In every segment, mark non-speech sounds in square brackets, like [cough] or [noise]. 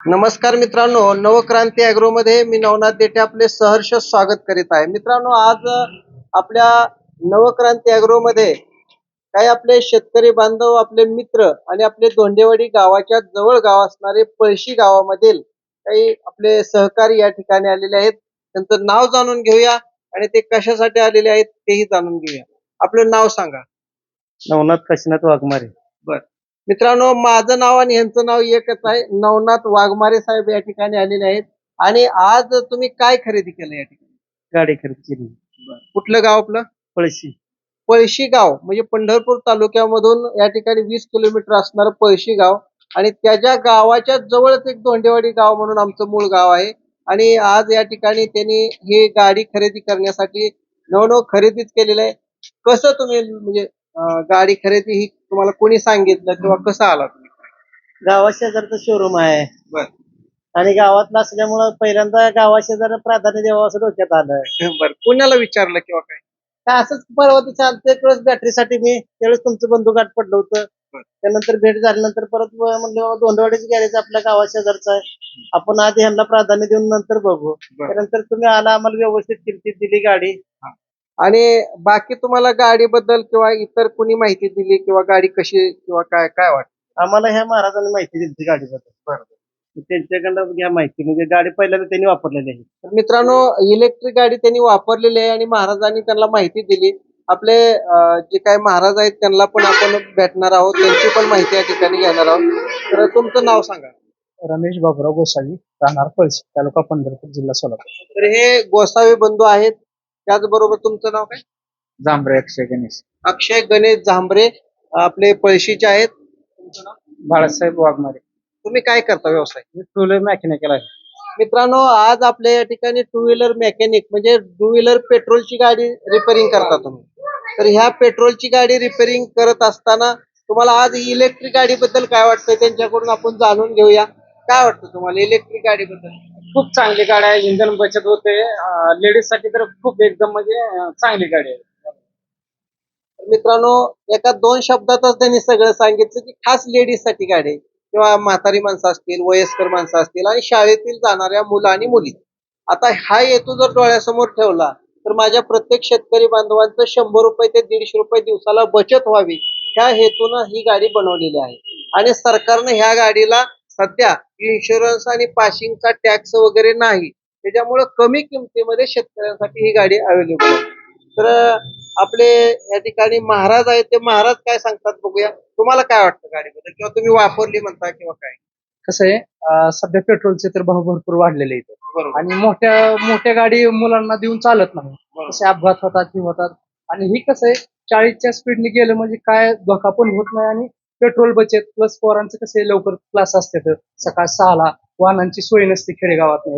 नमस्कार मित्रांनो नवक्रांती अॅग्रो मध्ये मी नवनाथ देठे आपले सहर्ष स्वागत करीत आहे. मित्रांनो आज आपल्या नवक्रांती अॅग्रो मध्ये काही आपले शेतकरी बांधव आपले मित्र आणि आपले धोंडेवाडी गावाच्या जवळ गाव असणारे पळशी गावामधील काही आपले सहकारी या ठिकाणी आलेले आहेत. त्यांचं नाव जाणून घेऊया आणि ते कशासाठी आलेले आहेत तेही जाणून घेऊया. आपलं नाव सांगा. नवनाथ काशीनाथ वाघमारे. बर. मित्रांनो माझं नाव आणि यांचं नाव एकच आहे. नवनाथ वाघमारे साहेब या ठिकाणी आलेले आहेत. आणि आज तुम्ही काय खरेदी केलं या ठिकाणी? गाडी खरेदी केली. कुठलं गाव आपलं? पळशी. पळशी गाव. म्हणजे पंढरपूर तालुक्यामधून या ठिकाणी वीस किलोमीटर असणारं पळशी गाव. आणि त्याच्या गावाच्या जवळच एक दोंडेवाडी गाव म्हणून आमचं मूळ गाव आहे. आणि आज या ठिकाणी त्यांनी ही गाडी खरेदी करण्यासाठी नवनव खरेदीच केलेलं आहे. कसं तुम्ही म्हणजे गाडी खरेदी ही तुम्हाला कोणी सांगितलं किंवा कसं आला तुम्ही? गावा शेजारचं शोरूम आहे. बर. आणि गावातलं असल्यामुळं पहिल्यांदा गावा शेजारला प्राधान्य द्यावं असं डोक्यात आलं बर. कुणाला विचारलं किंवा काय? काय असंच परवा ते चालतं एक वेळेस बॅटरीसाठी मी त्यावेळेस तुमचं बंधू गाठ पडलं होतं. बर. त्यानंतर भेट झाल्यानंतर परत म्हणलं दोंडवाडीची गॅरेज आपल्या गावा शेजारचं आहे. आपण आधी ह्यांना प्राधान्य देऊन नंतर बघू. बर. त्यानंतर तुम्ही आला आम्हाला व्यवस्थित किमतीत दिली गाडी. आणि बाकी तुम्हाला गाडीबद्दल किंवा इतर कुणी माहिती दिली किंवा गाडी कशी किंवा काय काय वाटतं? आम्हाला ह्या महाराजांनी माहिती दिली गाडीबद्दल. त्यांच्याकडनं घ्या माहिती. म्हणजे गाडी पहिल्यांदा त्यांनी वापरलेली आहे. तर मित्रांनो इलेक्ट्रिक गाडी त्यांनी वापरलेली आहे आणि महाराजांनी त्यांना माहिती दिली. आपले अं, जे काही महाराज आहेत त्यांना पण आपण भेटणार आहोत. त्यांची पण माहिती या ठिकाणी घेणार आहोत. तर तुमचं नाव सांगा. रमेश बाबुराव गोसावी राहणार पळशी तालुका पंढरपूर जिल्हा सोलापूर. तर हे गोसावी बंधू आहेत. त्याचबरोबर तुमचं नाव काय? जांभरे अक्षय गणेश. अक्षय गणेश झांबरे आपले पळशीचे आहेत तुमचं नाव? बाळासाहेब वाघमारे. तुम्ही काय करता व्यवसाय? मी टू व्हीलर मेकॅनिकल आहे. मित्रांनो आज आपल्या या ठिकाणी टू व्हीलर मेकॅनिक म्हणजे टू व्हीलर पेट्रोलची गाडी रिपेअरिंग करता तुम्ही. तर ह्या पेट्रोलची गाडी रिपेअरिंग करत असताना तुम्हाला आज इलेक्ट्रिक गाडीबद्दल काय वाटतंय? त्यांच्याकडून आपण जाणून घेऊया. काय वाटतं तुम्हाला इलेक्ट्रिक गाडीबद्दल? खूप चांगली गाडी आहे. इंधन बचत होते. लेडीजसाठी तर खूप एकदम म्हणजे चांगली गाडी आहे. तर मित्रांनो एका दोन शब्दातच त्यांनी सगळं सांगितलं की खास लेडीजसाठी गाडी आहे. किंवा म्हातारी माणसं असतील वयस्कर माणसं असतील आणि शाळेतील जाणाऱ्या मुलं आणि मुली. आता हा हेतू जर डोळ्यासमोर ठेवला तर माझ्या प्रत्येक शेतकरी बांधवांचं शंभर रुपये ते दीडशे रुपये दिवसाला बचत व्हावी. ह्या हेतूनं ही गाडी बनवलेली आहे. आणि सरकारनं ह्या गाडीला सध्या इन्शुरन्स आणि पासिंगचा टॅक्स वगैरे नाही. त्याच्यामुळं कमी किमतीमध्ये शेतकऱ्यांसाठी ही गाडी अवेलेबल आहे. तर आपले या ठिकाणी महाराज आहेत ते महाराज काय सांगतात बघूया. तुम्हाला काय वाटतं गाडीबद्दल? किंवा तुम्ही वापरली म्हणता किंवा काय? कसं आहे सध्या पेट्रोलचे तर भाव भरपूर वाढलेले आहेत. आणि मोठ्या मोठ्या गाडी मुलांना देऊन चालत नाही. कसे अपघात होतात की होतात. आणि ही कसं आहे चाळीसच्या स्पीडने गेलं म्हणजे काय धोका पण होत नाही आणि पेट्रोल बचत प्लस पोरांचं कसं लवकर क्लास असतात सकाळ सहाला वाहनांची सोय नसते खेडेगावात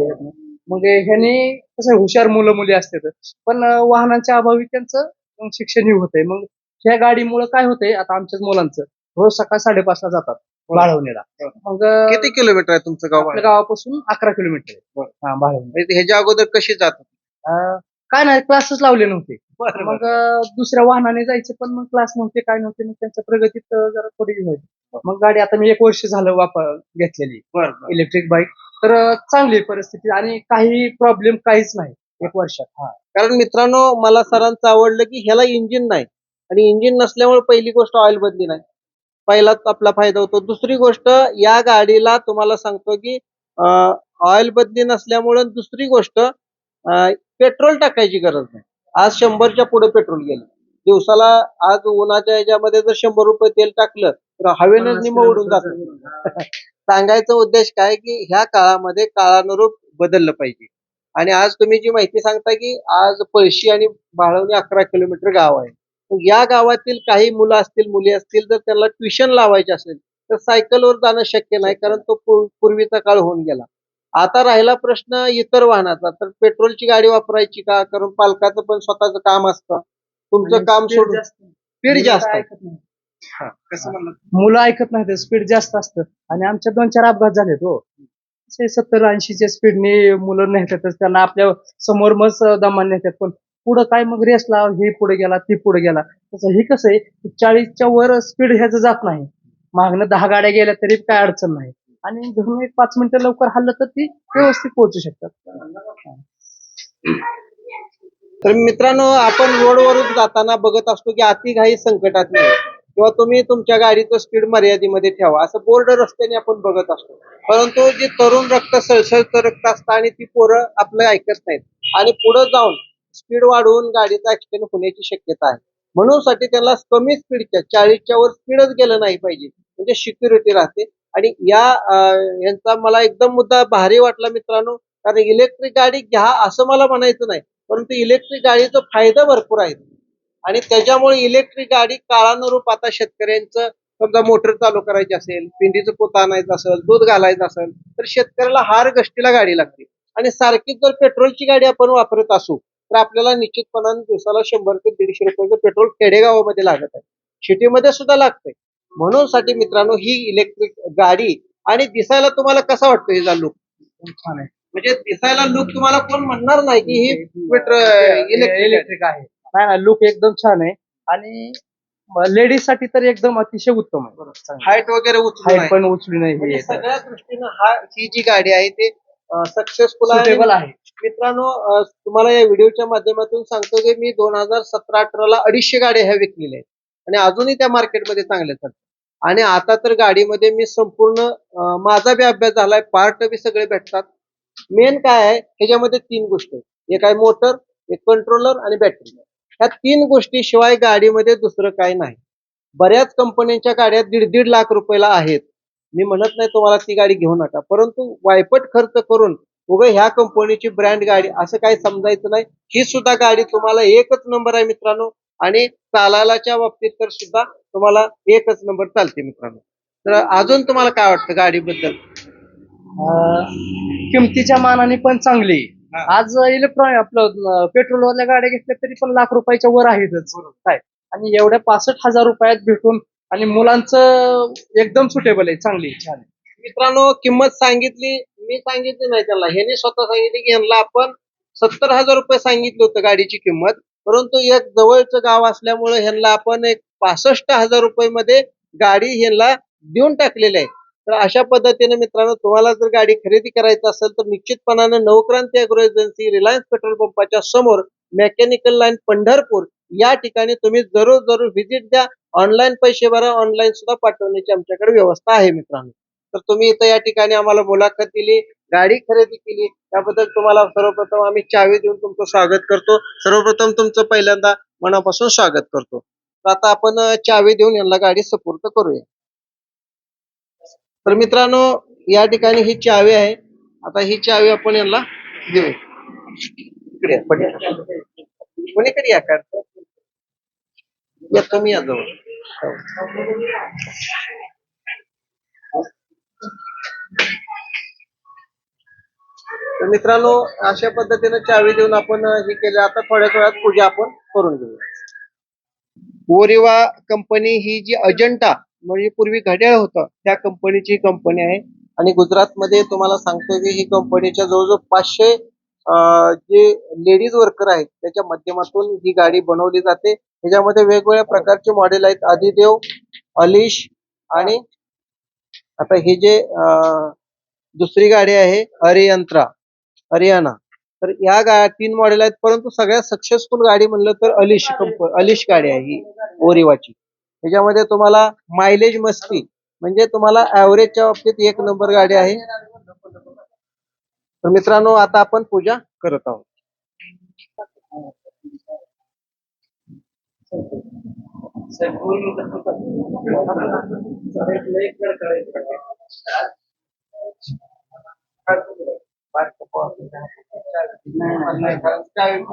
मग ह्याने कसं हुशार मुलं मुली असतात पण अं, वाहनांच्या अभावी त्यांचं मग शिक्षण ही होतंय. मग ह्या गाडीमुळे काय होतंय आता आमच्याच मुलांचं रोज सकाळ साडेपाचला जातात बाळवणीला. मग किती किलोमीटर आहे तुमचं गाव गावापासून अकरा किलोमीटर आहे. हा म्हणजे ह्याच्या अगोदर कशी जात होती? अं, काय नाही क्लासेस लावले नव्हते. मग अं, दुसऱ्या वाहनाने जायचे पण मग क्लास नव्हते काय नव्हते मग त्यांच्या प्रगतीत अं, जरा थोडी हे मग गाडी आता मी एक वर्ष झालं वापर घेतलेली. बरं, बरं. इलेक्ट्रिक बाईक तर अं, चांगली आहे परिस्थिती आणि काही प्रॉब्लेम काहीच नाही एक वर्षात. हा. कारण मित्रांनो मला सरांचं आवडलं की ह्याला इंजिन नाही. आणि इंजिन नसल्यामुळे पहिली गोष्ट ऑइल बदली नाही. पहिलाच आपला फायदा होतो. दुसरी गोष्ट या गाडीला तुम्हाला सांगतो की ऑइल बदली नसल्यामुळे दुसरी गोष्ट अं, पेट्रोल टाकायची गरज नाही. आज शंभरच्या पुढे पेट्रोल गेलं. दिवसाला आज उन्हाच्या ह्याच्यामध्ये जर शंभर रुपये तेल टाकलं तर हवेनं निम उडून जातं. [laughs] सांगायचा उद्देश काय की ह्या काळामध्ये काळानुरूप बदललं पाहिजे. आणि आज तुम्ही जी माहिती सांगता की आज पळशी आणि बाळवणी अकरा किलोमीटर गाव आहे. या गावातील काही मुलं असतील मुली असतील जर त्यांना ट्युशन लावायचे असेल तर सायकलवर जाणं शक्य नाही कारण तो पूर- पूर्वीचा काळ होऊन गेला. आता राहिला प्रश्न इतर वाहनाचा. तर पेट्रोलची गाडी वापरायची का? कारण पालकाचं पण स्वतःचं काम असतं. तुमचं काम सोडून स्पीड जास्त. आहे. हा, कसं म्हणलं? मुलं ऐकत नाही स्पीड जास्त असतं. आणि आमच्या दोन चार अपघात झाले तो सत्तर ऐंशीच्या स्पीडने मुलं नेतातच त्यांना आपल्यासमोर मग दमान नेतात. पण पुढं काय मग रेस लाव हे पुढे गेला ती पुढे गेला. तसं हे कसं आहे चाळीसच्या वर स्पीड ह्याचं जात नाही. मागणं दहा गाड्या गेल्या तरी काय अडचण नाही. आणि धरून एक पाच मिनिटं लवकर हल्लं तर ती व्यवस्थित पोहोचू शकतात. तर मित्रांनो आपण रोडवरून जाताना बघत असतो की अति घाई संकटात नाही किंवा तुम्ही तुमच्या गाडीचं स्पीड मर्यादेमध्ये ठेवा. असं बोर्ड रस्त्याने आपण बघत असतो. परंतु जे तरुण रक्त सळसळत रक्त असतं आणि ती पोरं आपलं ऐकत नाहीत. आणि पुढे जाऊन स्पीड वाढवून गाडीचा ऍक्सिडेंट होण्याची शक्यता आहे. म्हणून साठी त्याला कमी स्पीडच्या चाळीसच्या वर स्पीडच गेलं नाही पाहिजे. म्हणजे सिक्युरिटी राहते. आणि या यांचा मला एकदम मुद्दा भारी वाटला मित्रांनो. कारण इलेक्ट्रिक गाडी घ्या असं मला म्हणायचं नाही. परंतु इलेक्ट्रिक गाडीचा फायदा भरपूर आहे आणि त्याच्यामुळे इलेक्ट्रिक गाडी काळानुरूप आता शेतकऱ्यांचं समजा मोटर चालू करायची असेल पिंडीचं पोत आणायचं असेल दूध घालायचं असेल तर शेतकऱ्याला हार गष्टीला गाडी लागते. आणि सारखीच जर पेट्रोलची गाडी आपण वापरत असू तर आपल्याला निश्चितपणाने दिवसाला शंभर ते दीडशे रुपयाचं पेट्रोल खेडेगावामध्ये लागत आहे. सिटीमध्ये सुद्धा लागतंय. म्हणून साठी मित्रांनो ही इलेक्ट्रिक गाडी आणि दिसायला तुम्हाला कसा वाटतो हिचा लुक छान आहे. म्हणजे दिसायला लुक तुम्हाला कोण म्हणणार नाही की ही इलेक्ट्रिक इलेक्ट्रिक आहे. नाही ना लुक एकदम छान आहे. आणि लेडीजसाठी तर एकदम अतिशय उत्तम आहे. हाईट वगैरे उचलून हाईट आहे. पण उचली नाही म्हणजे हे. सगळ्या दृष्टीनं हा ही जी गाडी आहे ते सक्सेसफुल आहे. सुटेबल आहे. मित्रांनो अं, तुम्हाला या व्हिडिओच्या माध्यमातून सांगतो की मी दोन हजार सतरा अठराला अडीचशे गाड्या ह्या विकलेल्या आहेत. आणि अजूनही त्या मार्केटमध्ये चांगल्या चालतात आणि आता तर गाडीमध्ये मी संपूर्ण माझा बी अभ्यास झालाय पार्ट बी सगळे भेटतात. मेन काय आहे ह्याच्यामध्ये तीन गोष्टी एक आहे मोटर एक कंट्रोलर आणि बॅटरी ह्या तीन गोष्टी शिवाय गाडीमध्ये दुसरं काय नाही. बऱ्याच कंपन्यांच्या गाड्या दीड दीड लाख रुपयाला आहेत. मी म्हणत नाही तुम्हाला ती गाडी घेऊ नका परंतु वायपट खर्च करून उभे ह्या कंपनीची ब्रँड गाडी असं काही समजायचं नाही. ही सुद्धा गाडी तुम्हाला एकच नंबर आहे मित्रांनो आणि चालायलाच्या बाबतीत तर सुद्धा तुम्हाला एकच नंबर चालते मित्रांनो. तर अजून तुम्हाला काय वाटतं गाडीबद्दल? किमतीच्या मानाने पण चांगली. हा. आज इलेक्ट्रॉनिक आपलं पेट्रोल वाल्या गाड्या घेतल्या तरी पण लाख रुपयाच्या वर आहेतच. काय? आणि एवढ्या पासष्ट हजार रुपयात भेटून आणि मुलांचं एकदम सुटेबल आहे चांगली. छान. आहे. मित्रांनो किंमत सांगितली मी सांगितली नाही त्याला ह्याने स्वतः सांगितले की यांना आपण सत्तर हजार रुपये सांगितलं होतं गाडीची किंमत. परंतु एक जवळचं गाव असल्यामुळे ह्यांना आपण एक पासष्ट हजार रुपये मध्ये गाडी ह्यांना देऊन टाकलेली आहे. तर अशा पद्धतीने मित्रांनो तुम्हाला जर गाडी खरेदी करायची असेल तर निश्चितपणाने Navkranti agro agency Reliance petrol पंपाच्या समोर मेकॅनिकल लाईन पंढरपूर या ठिकाणी तुम्ही जरूर जरूर व्हिजिट द्या. ऑनलाईन पैसे भरा ऑनलाईन सुद्धा पाठवण्याची आमच्याकडे व्यवस्था आहे मित्रांनो. तर तुम्ही इथं या ठिकाणी आम्हाला मुलाखत दिली. गाडी खरेदी केली त्याबद्दल तुम्हाला सर्वप्रथम आम्ही चावी देऊन तुमचं स्वागत करतो. सर्वप्रथम तुमचं पहिल्यांदा मनापासून स्वागत करतो. तर आता आपण चावी देऊन यांना गाडी सपूर्त करूया. तर मित्रांनो या ठिकाणी ही चावी आहे. आता ही चावी आपण यांना देऊया. इकडे या. कोणीकडे या काढतो? या तुम्ही या जवळ. हो. तर मित्रांनो अशा पद्धतीने चावी देऊन आपण हे केलं. आता थोड्याच वेळात पूजा आपण करून घेऊया ओरिवा कंपनी ही जी अजंटा म्हणजे पूर्वी घड्याळ होतं त्या कंपनीची कंपनी आहे. आणि गुजरातमध्ये तुम्हाला सांगतो की ही कंपनीच्या जवळजवळ पाचशे जे लेडीज वर्कर आहेत त्याच्या माध्यमातून ही गाडी बनवली जाते. त्याच्यामध्ये वेगवेगळ्या प्रकारचे मॉडेल आहेत. आदिदेव अलिश आणि आता ही जे दुसरी गाडी आहे हरियंत्रा हरियाणा. तर या गा तीन मॉडेल आहेत परंतु सगळ्यात सक्सेसफुल गाडी म्हणलं तर अलिश कंप अलिश गाडी आहे ही ओरिवाची. त्याच्यामध्ये तुम्हाला मायलेज मस्ती म्हणजे तुम्हाला ऍव्हरेजच्या बाबतीत एक नंबर गाडी आहे. तर मित्रांनो आता आपण पूजा करत आहोत. cara está indo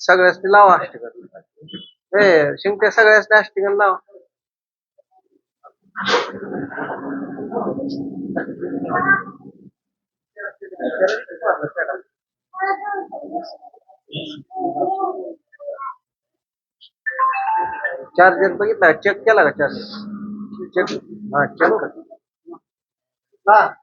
सगळ्यासनी लावा अष्टगन हे शिंके सगळ्यासनी अष्टगन लावा. चार्जर बघितला चेक केला का चार्जर चेक हा चेक tá?